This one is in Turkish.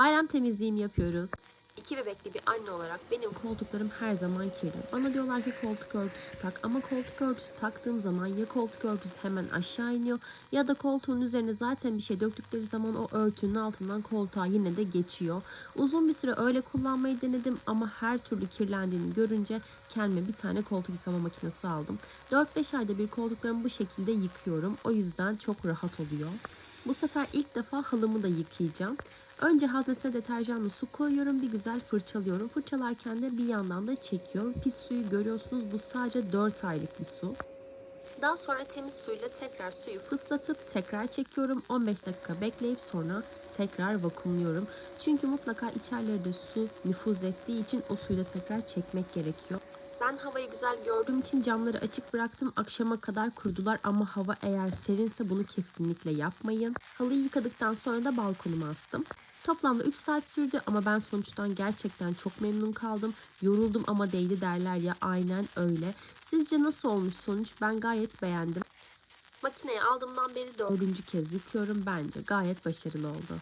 Bayram temizliğimi yapıyoruz. İki bebekli bir anne olarak benim koltuklarım her zaman kirli. Bana diyorlar ki koltuk örtüsü tak ama koltuk örtüsü taktığım zaman ya koltuk örtüsü hemen aşağı iniyor ya da koltuğun üzerine zaten bir şey döktükleri zaman o örtünün altından koltuğa yine de geçiyor. Uzun bir süre öyle kullanmayı denedim ama her türlü kirlendiğini görünce kendime bir tane koltuk yıkama makinesi aldım. 4-5 ayda bir koltuklarımı bu şekilde yıkıyorum. O yüzden çok rahat oluyor. Bu sefer ilk defa halımı da yıkayacağım. Önce haznesine deterjanlı su koyuyorum. Bir güzel fırçalıyorum. Fırçalarken de bir yandan da çekiyorum. Pis suyu görüyorsunuz. Bu sadece 4 aylık bir su. Daha sonra temiz suyla tekrar suyu fıslatıp tekrar çekiyorum. 15 dakika bekleyip sonra tekrar vakumluyorum. Çünkü mutlaka içerilerinde su nüfuz ettiği için o suyu da tekrar çekmek gerekiyor. Ben havayı güzel gördüğüm için camları açık bıraktım. Akşama kadar kurudular ama hava eğer serinse bunu kesinlikle yapmayın. Halıyı yıkadıktan sonra da balkonuma astım. Toplamda 3 saat sürdü ama ben sonuçtan gerçekten çok memnun kaldım. Yoruldum ama değdi derler ya aynen öyle. Sizce nasıl olmuş sonuç? Ben gayet beğendim. Makineye aldığımdan beri dördüncü kez yıkıyorum. Bence gayet başarılı oldu.